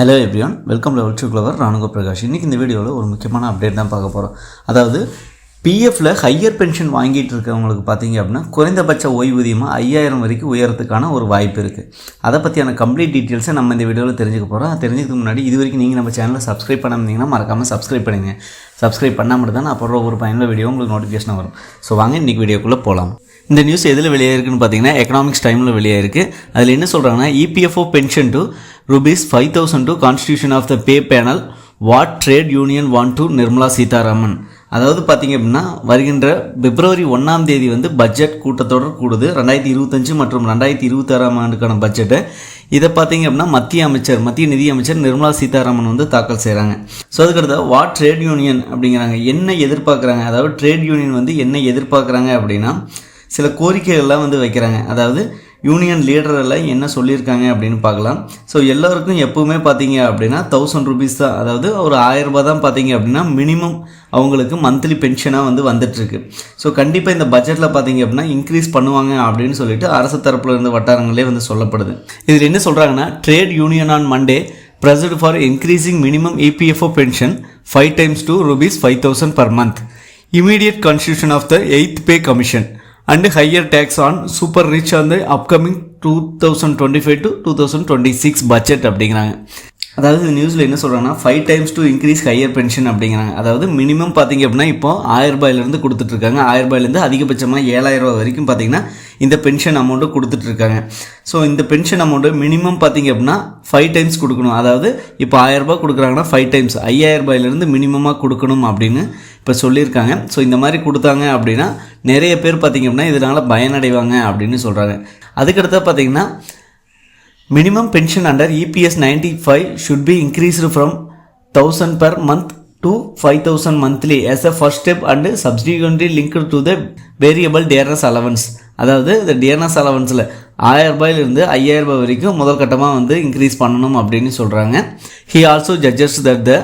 Hello everyone welcome level to clever Renuka Prakash. இன்றைக்கி இந்த வீடியோவில் ஒரு முக்கியமான அப்டேட் தான் பார்க்க போகிறோம் அதாவது பிஎஃப்பில் ஹையர் பென்ஷன் வாங்கிட்டு இருக்கவங்களுக்கு பார்த்தீங்க அப்படின்னா குறைந்தபட்ச ஓய்வூதியமாக ஐயாயிரம் வரைக்கும் உயரத்துக்கான ஒரு வாய்ப்பு இருக்குது அதை பற்றியான கம்ப்ளீட் டீட்டெயில்ஸை நம்ம இந்த வீடியோவில் தெரிஞ்சுக்க போகிறோம் தெரிஞ்சுக்கிறதுக்கு முன்னாடி இது வரைக்கும் நீங்கள் நம்ம சேனலை சப்ஸ்கிரைப் பண்ணாமீங்கன்னா மறக்காமல் சப்ஸ்கிரைப் பண்ணுங்க சப்ஸ்கிரைப் பண்ணால் மட்டும் தான் நான் போடுற ஒரு பயனுள்ள வீடியோ உங்களுக்கு நோட்டிஃபிகேஷன் வரும். ஸோ வாங்க இன்றைக்கி வீடியோக்குள்ளே போகலாம் இந்த நியூஸ் எதில் வெளியாயிருக்குன்னு பார்த்தீங்கன்னா எக்கனாமிக்ஸ் டைமில் வெளியாயிருக்கு. இருக்குது அதில் என்ன சொல்கிறாங்கன்னா EPFO pension to rupees five thousand to constitution of the pay panel what trade union want to Nirmala Sitharaman அதாவது பார்த்தீங்க அப்படின்னா வருகின்ற பிப்ரவரி ஒன்றாம் தேதி வந்து பட்ஜெட் கூட்டத்தொடர் கூடுது. ரெண்டாயிரத்தி இருபத்தஞ்சு மற்றும் ரெண்டாயிரத்தி இருபத்தாறாம் ஆண்டுக்கான பட்ஜெட்டு இதை பார்த்தீங்க அப்படின்னா மத்திய அமைச்சர் மத்திய நிதி அமைச்சர் நிர்மலா சீதாராமன் வந்து தாக்கல் செய்கிறாங்க ஸோ அதுக்கடுத்த வாட் ட்ரேட் யூனியன் அப்படிங்கிறாங்க. என்ன எதிர்பார்க்குறாங்க? அதாவது ட்ரேட் யூனியன் வந்து என்ன எதிர்பார்க்குறாங்க அப்படின்னா சில கோரிக்கைகள்லாம் வந்து வைக்கிறாங்க. அதாவது யூனியன் லீடரெல்லாம் என்ன சொல்லியிருக்காங்க அப்படின்னு பார்க்கலாம். ஸோ எல்லோருக்கும் எப்போவுமே பார்த்தீங்க அப்படின்னா தௌசண்ட் ருபீஸ் தான். அதாவது ஒரு ஆயிரம் தான் பார்த்தீங்க அப்படின்னா மினிமம் அவங்களுக்கு மந்த்லி பென்ஷனாக வந்து வந்துட்டுருக்கு. ஸோ கண்டிப்பாக இந்த பட்ஜெட்டில் பார்த்தீங்க அப்படின்னா இன்க்ரீஸ் பண்ணுவாங்க அப்படின்னு சொல்லிட்டு அரசு தரப்பில் இருந்து வட்டாரங்களே வந்து சொல்லப்படுது. இதில் என்ன சொல்கிறாங்கன்னா trade union on Monday pressed for increasing minimum EPFO pension five times to rupees five thousand per month immediate constitution of the eighth pay commission and higher tax on super rich on the upcoming two thousand twenty five to two thousand twenty six budget அப்படிங்கிறாங்க. அதாவது நியூஸில் என்ன சொல்கிறாங்கன்னா five times to increase higher pension அப்படிங்கிறாங்க. அதாவது minimum பார்த்தீங்க அப்படின்னா இப்போ ஆயிரம் ரூபாயிலேருந்து கொடுத்துட்ருக்காங்க ஆயிரம் ரூபாயிலேருந்து அதிகபட்சமாக ஏழாயிரம் ரூபாய் வரைக்கும் பார்த்தீங்கன்னா இந்த பென்ஷன் அமௌண்ட்டு கொடுத்துட்ருக்காங்க ஸோ இந்த பென்ஷன் அமௌண்ட்டு மினிமம் பார்த்தீங்க அப்படின்னா ஃபைவ் டைம்ஸ் கொடுக்கணும். அதாவது இப்போ ஆயிரம் ரூபாய் கொடுக்குறாங்கன்னா ஃபைவ் டைம்ஸ் ஐயாயிரம் ரூபாயிலேருந்து மினிமமாக கொடுக்கணும் அப்படின்னு இப்போ சொல்லியிருக்காங்க. ஸோ இந்த மாதிரி கொடுத்தாங்க அப்படின்னா நிறைய பேர் பார்த்தீங்க அப்படின்னா இதனால் பயனடைவாங்க அப்படின்னு சொல்கிறாங்க அதுக்கடுத்து பார்த்தீங்கன்னா minimum pension under EPS ninety five should be increased from thousand per month to five thousand monthly as a first step and subsequently linked to the variable dearness allowance அதாவது இந்த டியர்னஸ் அலவன்ஸில் ஆயிரம் ரூபாயிலிருந்து ரூபாய் வரைக்கும் முதல் கட்டமாக வந்து இன்க்ரீஸ் பண்ணணும் அப்படின்னு சொல்கிறாங்க he also judges that the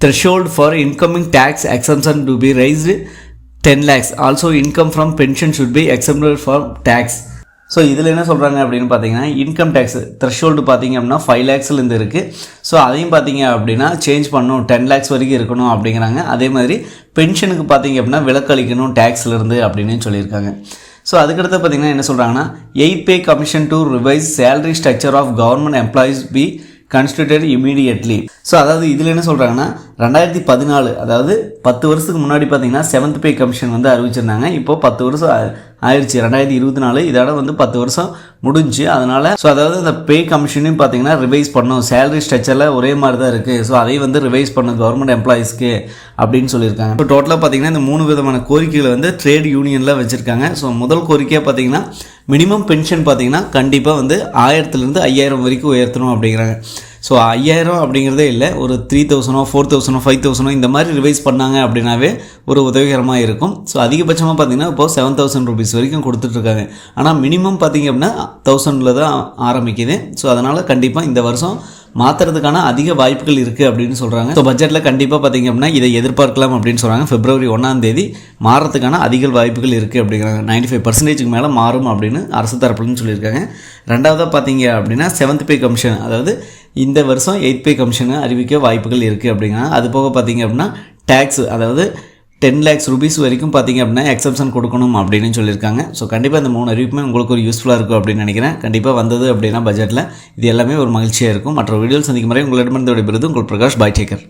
threshold for incoming tax exemption to be raised 10 lakhs. Also income from pension should be exempted from tax so இதில் என்ன சொல்கிறாங்க அப்படின்னு பார்த்தீங்கன்னா இன்கம் டேக்ஸ் த்ரெஷோல்டு பார்த்தீங்க அப்படின்னா ஃபைவ் லேக்ஸ்லேருந்து இருக்குது ஸோ அதையும் பார்த்தீங்க அப்படின்னா சேஞ்ச் பண்ணணும் டென் லேக்ஸ் வரைக்கும் இருக்கணும் அப்படிங்கிறாங்க. அதே மாதிரி பென்ஷனுக்கு பார்த்தீங்க அப்படின்னா விலக்களிக்கணும் டேக்ஸ்லேருந்து அப்படின்னு சொல்லியிருக்காங்க. ஸோ அதுக்கடுத்து பார்த்தீங்கன்னா என்ன சொல்கிறாங்கன்னா eight pay commission to revise salary structure of government employees be constituted immediately so அதாவது இதில் என்ன சொல்கிறாங்கன்னா ரெண்டாயிரத்தி பதினாலு அதாவது பத்து வருஷத்துக்கு முன்னாடி பார்த்தீங்கன்னா செவன்த் பே கமிஷன் வந்து அறிவிச்சிருந்தாங்க. இப்போது பத்து வருஷம் ஆயிடுச்சு ரெண்டாயிரத்தி இருபத்தி நாலு இதோட வந்து பத்து வருஷம் முடிஞ்சு அதனால் ஸோ அதாவது அந்த பே கமிஷனையும் பார்த்தீங்கன்னா ரிவைஸ் பண்ணும் சேலரி ஸ்ட்ரக்சரில் ஒரே மாதிரி தான் இருக்குது ஸோ அதையும் வந்து ரிவைஸ் பண்ணும் கவர்மெண்ட் எம்ப்ளாயீஸ்க்கு அப்படின்னு சொல்லியிருக்காங்க. இப்போ டோட்டலாக பார்த்தீங்கன்னா இந்த மூணு விதமான கோரிக்கைகளை வந்து ட்ரேட் யூனியனில் வச்சுருக்காங்க. ஸோ முதல் கோரிக்கையாக பார்த்தீங்கன்னா மினிமம் பென்ஷன் பார்த்தீங்கன்னா கண்டிப்பாக வந்து ஆயிரத்துலேருந்து ஐயாயிரம் வரைக்கும் உயர்த்தணும் அப்படிங்கிறாங்க. ஸோ ஐயாயிரம் அப்படிங்கிறதே இல்லை ஒரு த்ரீ தௌசண்டோ ஃபோர் தௌசண்டோ ஃபைவ் தௌசண்டோ இந்த மாதிரி ரிவைஸ் பண்ணாங்க அப்படின்னாவே ஒரு உதவிகரமாக இருக்கும். ஸோ அதிகபட்சமாக பார்த்தீங்கன்னா இப்போ செவன் தௌசண்ட் ருபீஸ் வரைக்கும் கொடுத்துட்ருக்காங்க. ஆனால் மினிமம் பார்த்தீங்க அப்படின்னா தௌசண்டில் தான் ஆரம்பிக்குது. ஸோ அதனால் கண்டிப்பாக இந்த வருஷம் மாற்றுறதுக்கான அதிக வாய்ப்புகள் இருக்குது அப்படின்னு சொல்கிறாங்க ஸோ பட்ஜெட்டில் கண்டிப்பாக பார்த்தீங்க அப்படின்னா இதை எதிர்பார்க்கலாம் அப்படின்னு சொல்கிறாங்க பிப்ரவரி ஒன்றாம் தேதி மாறத்துக்கான அதிக வாய்ப்புகள் இருக்குது அப்படிங்கிறாங்க. நைன்டி ஃபைவ் பர்சன்டேஜுக்கு மேலே மாறும் அப்படின்னு அரசு தரப்புலன்னு சொல்லியிருக்காங்க. ரெண்டாவதாக பார்த்தீங்க அப்படின்னா செவன்த் பே கமிஷன் அதாவது இந்த வருஷம் எயித் பே கமிஷனை அறிவிக்க வாய்ப்புகள் இருக்குது அப்படிங்கிறாங்க. அது போக பார்த்தீங்க அப்படின்னா டேக்ஸ் அதாவது டென் லேக்ஸ் ருபீஸ் வரைக்கும் பார்த்தீங்க அப்படின்னா எக்ஸப்ஷன் கொடுக்கணும் அப்படின்னு சொல்லியிருக்காங்க. ஸோ கண்டிப்பாக இந்த மூணு அறிவிப்புமே உங்களுக்கு ஒரு யூஸ்ஃபுல்லாக இருக்கும் அப்படின்னு நினைக்கிறேன். கண்டிப்பாக வந்தது அப்படின்னா பட்ஜெட்டில் இது எல்லாமே ஒரு மகிழ்ச்சியாக இருக்கும். மற்ற வீடியோ சந்திக்கும் முறை உங்களிடமிருந்து விடைபெறுது உங்கள் பிரகாஷ் பாய் டேக்கர்